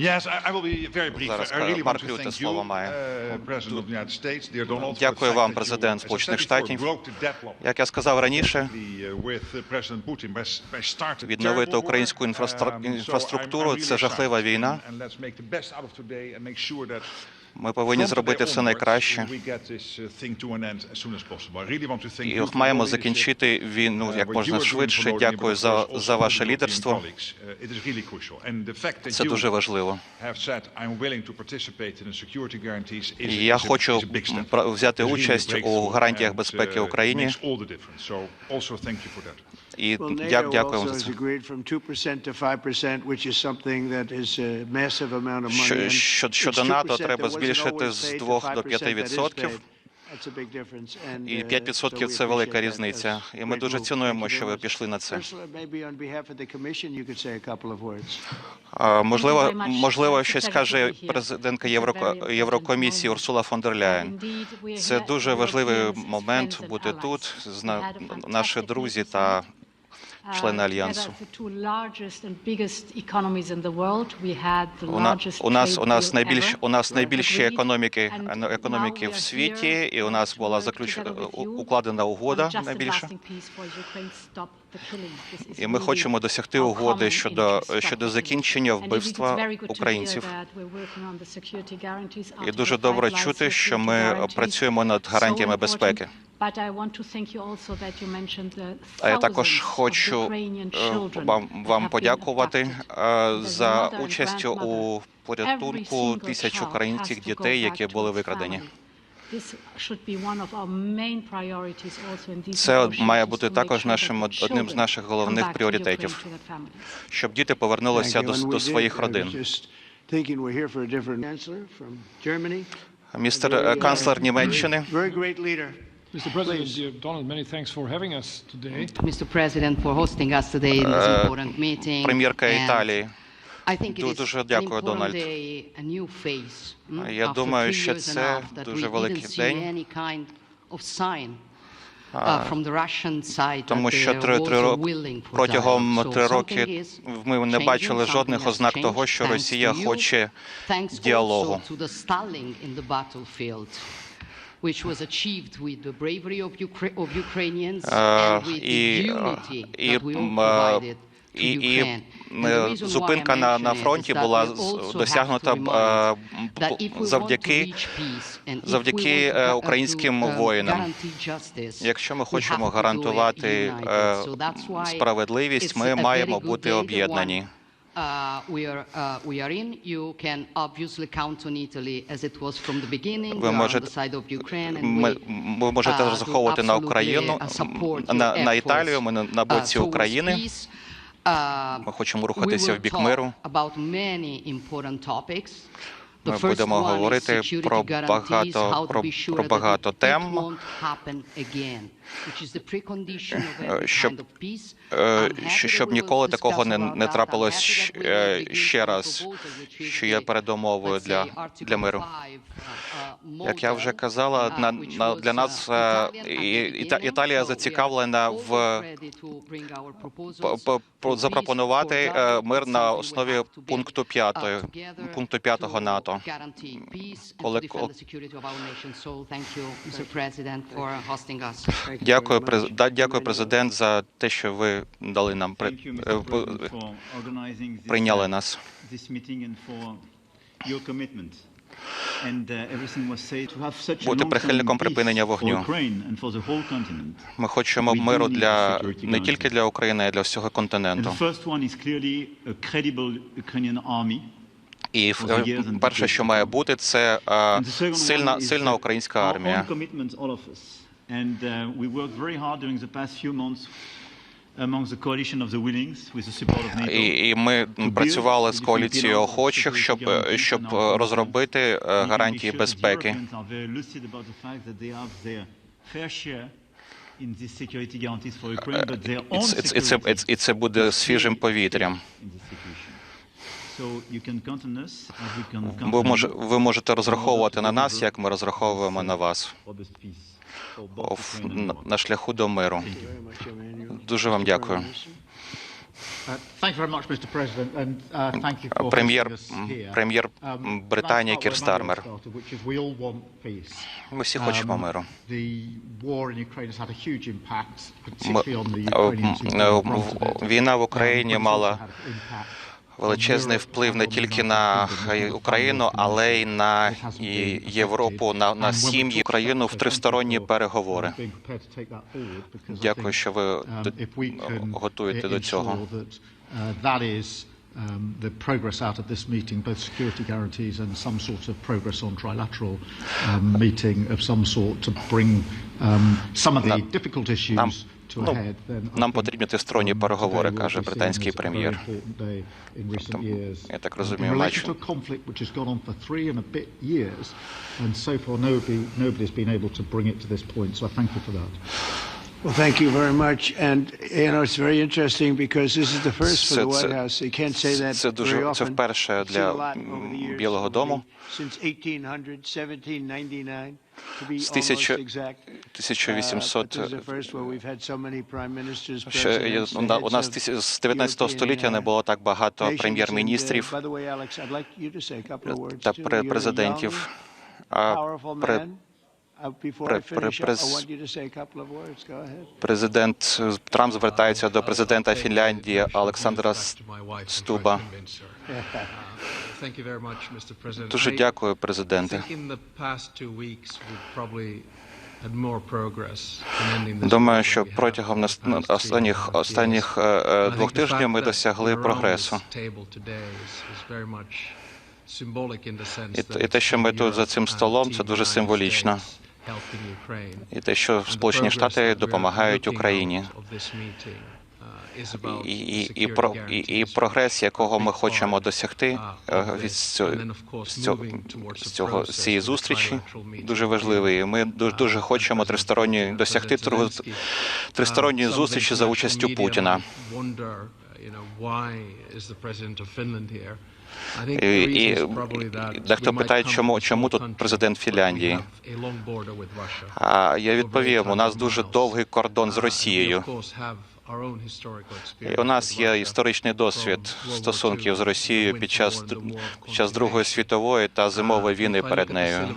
Yes, I will be very brief. Зараз really Марк thank слово має. uh, Дякую вам, президент Сполучених Штатів. Як я сказав раніше, uh, uh, Відновити українську Um, інфраструктуру це жахлива війна. Ми повинні зробити все найкраще. uh, І маємо закінчити війну Uh, як можна швидше. Дякую за, за ваше лідерство. Uh, Це дуже важливо. І я хочу взяти участь у гарантіях безпеки uh, that. І дя- дякую вам за це. agreed from 2% to 5%, which is something that is a massive amount of money. Що- щодо 2%, НАТО треба wasn't збільшити з paid, to 2 до 5% that is 5%. paid. That's a big difference. And, І uh, 5% so we це велика різниця. І ми дуже цінуємо, що ви пішли на це. Можливо, можливо, щось каже президентка Єврокомісії. Урсула фон дер Ляєн. Це дуже важливий момент бути тут, наші друзі та Uh, члени альянсу. У нас у нас найбільш у нас найбільші економіки економіки в світі, і у нас була заключена you укладена угода найбільша. І ми хочемо досягти угоди щодо щодо закінчення вбивства українців. І дуже добре 5 чути, що ми працюємо над гарантіями безпеки. But I want to thank you also that you mentioned the А я також хочу е, вам вам подякувати е, за участь у порятунку тисяч українських дітей, які були викрадені. family. This should be one of our main priorities also in these Це має бути також нашим одним з наших головних пріоритетів. Щоб діти повернулися до, до своїх родин. Містер е, uh, канцлер Німеччини. Mr. President, dear Donald, many thanks for having us today. Mr. President, for hosting us today in this important meeting. Прем'єрка And Італії. I think it Ду- is дуже дякую, Дональд. a new phase, mm, Я думаю, що це a half that дуже великий день. any kind of sign uh, from the Russian side Тому що три, роки протягом три роки ми не бачили жодних ознак того, що Росія хоче thanks діалогу. Also to the stalling in the battlefield which was achieved with the bravery of, Ukra- of Ukrainians Е, and with і, the е, unity і, that we all м, е, provided to і, е, зупинка на, на фронті була досягнута е, завдяки завдяки, е, uh, українським uh, воїнам. Якщо ми хочемо гарантувати е, справедливість, ми маємо бути об'єднані. One, uh, we are uh, we are in. You can obviously count on Italy as it was from the beginning. Ви можете- ви можете uh, розраховувати на Україну, uh, на, на Італію, ми на, на uh, боці України. Uh, Ми хочемо рухатися в бік миру. about many important topics. The Ми будемо говорити про багато- про- про багато тем. Щоб- е, щоб ніколи такого не, не трапилось е, ще раз, що є передумовою для, для миру. 5, uh, uh, Як я вже казала, uh, на, на, для uh, нас е, і- Іта-. Італія зацікавлена в запропонувати е, мир на основі пункту uh, 5, together пункту 5 to НАТО. to Коли- Дякую, дякую, президент, за те, що ви дали нам е, прийняли uh, нас. uh, Бути прихильником припинення вогню. Ми хочемо миру для не тільки для України, а й для всього континенту. І е, перше, що має бути, це е, сильна, сильна uh, українська армія. And uh, we worked very hard during the past few months among the coalition of the willings with the support of NATO. І, і ми працювали з коаліцією охочих, щоб, щоб розробити е, гарантії безпеки. І це, і буде свіжим повітрям. ви можете розраховувати на нас, як ми розраховуємо на вас на, шляху до миру. Дуже вам дякую. Uh, uh, Прем'єр прем'єр Um, Британії start Кір where Mario Стармер. started, which is we all want peace. Ми всі хочемо Um, миру. Ми- е, е. Війна в Um, Україні мала величезний вплив не тільки на е, Україну, але й на і Європу, на, на сім'ї Україну в тристоронні переговори. um, Дякую, що ви um, готуєте до цього. uh, um, the progress out of this meeting, both security guarantees and some sort of progress on trilateral um, meeting of some sort to bring um, some of the difficult issues ну, a head, then I нам think, потрібні тристоронні um, переговори, today will каже be seen британський as a very прем'єр. important day in recent years. я так Um, розумію, in relation матч- to a conflict which has gone on for three and a bit years, and so far nobody, nobody's been able to bring it to this point, so I thank you for that. Well, thank you very much. And, you know, it's very interesting because this is the first for the White House. You can't say that це дуже- це вперше для, Білого дому. Since 1800, 1799, З almost 1000 exact. Uh, but 1800 this is the first where we've had so many prime ministers, Ще у нас з 19 століття не було так багато uh, прем'єр-міністрів та президентів. А Президент е, Трамп звертається до президента Фінляндії Олександра Стуба. Дуже дякую, президенте. Думаю, що протягом останніх останніх е, е, двох тижнів ми досягли прогресу. І те, що ми тут за цим столом, це дуже символічно. І те, що Сполучені Штати допомагають Україні. І, і, і, про, і, і прогрес, якого ми хочемо досягти е, від цього, з цього, з цього з цієї зустрічі, дуже важливий. Ми дуже, дуже хочемо тристоронні досягти тристоронньої зустрічі за участю Путіна. І, дехто питає, чому, чому тут президент Фінляндії. А я відповім: у нас дуже довгий кордон з Росією. І у нас є історичний досвід стосунків з Росією під час під час Другої світової та зимової війни перед нею.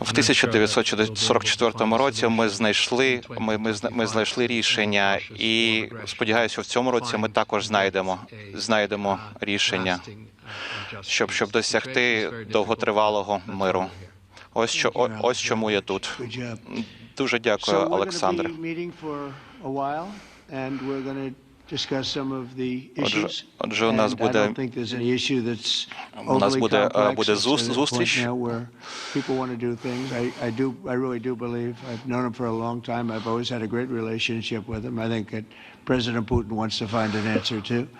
В 1944 році ми знайшли ми, ми, ми знайшли рішення, і сподіваюся, в цьому році ми також знайдемо знайдемо рішення, щоб щоб досягти довготривалого миру. Ось що ось чому я тут. Дуже дякую, Олександр. Отже, отже, у нас буде- У нас буде, е, буде зустріч.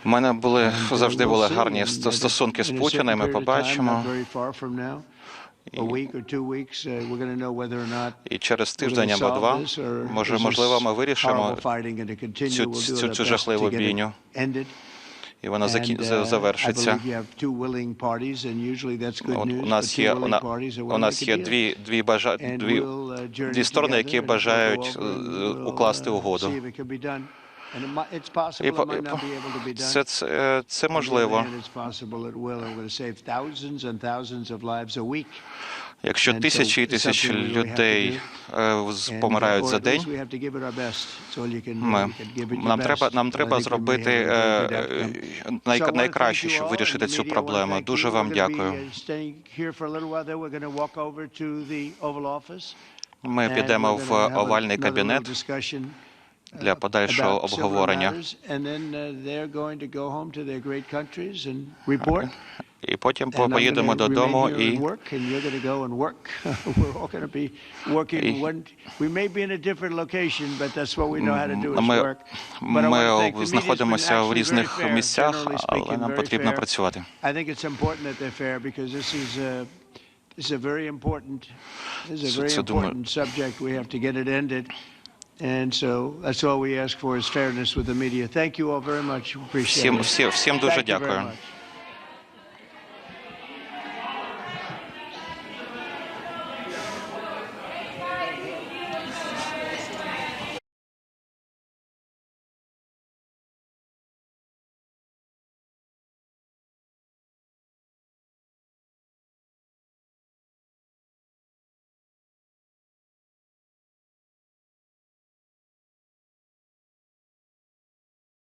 У мене були uh, завжди були гарні стосунки з Путіним. Ми побачимо. Uh, І через тиждень або два, може, можливо, ми вирішимо цю- цю- цю жахливу бійню. і вона uh, завершиться. у нас є у, на... parties are у нас є дві дві бажа дві, uh, дві сторони, які бажають е, укласти uh, угоду. І це, це, е, це можливо. Якщо тисячі і тисячі людей е, помирають за день, ми, нам треба, нам треба зробити е, е, най- найкраще, щоб вирішити цю проблему. Дуже вам дякую. uh. Ми підемо в овальний кабінет uh, для подальшого обговорення. uh. І потім поїдемо додому і Ми, знаходимося в різних місцях, але нам потрібно працювати. Це- це, думаю- important subject. We have to get it ended. And so that's all we ask for is fairness with the media. Thank you all very much. Appreciate Всім, it. всім, всім дуже Thank you very дякую. much.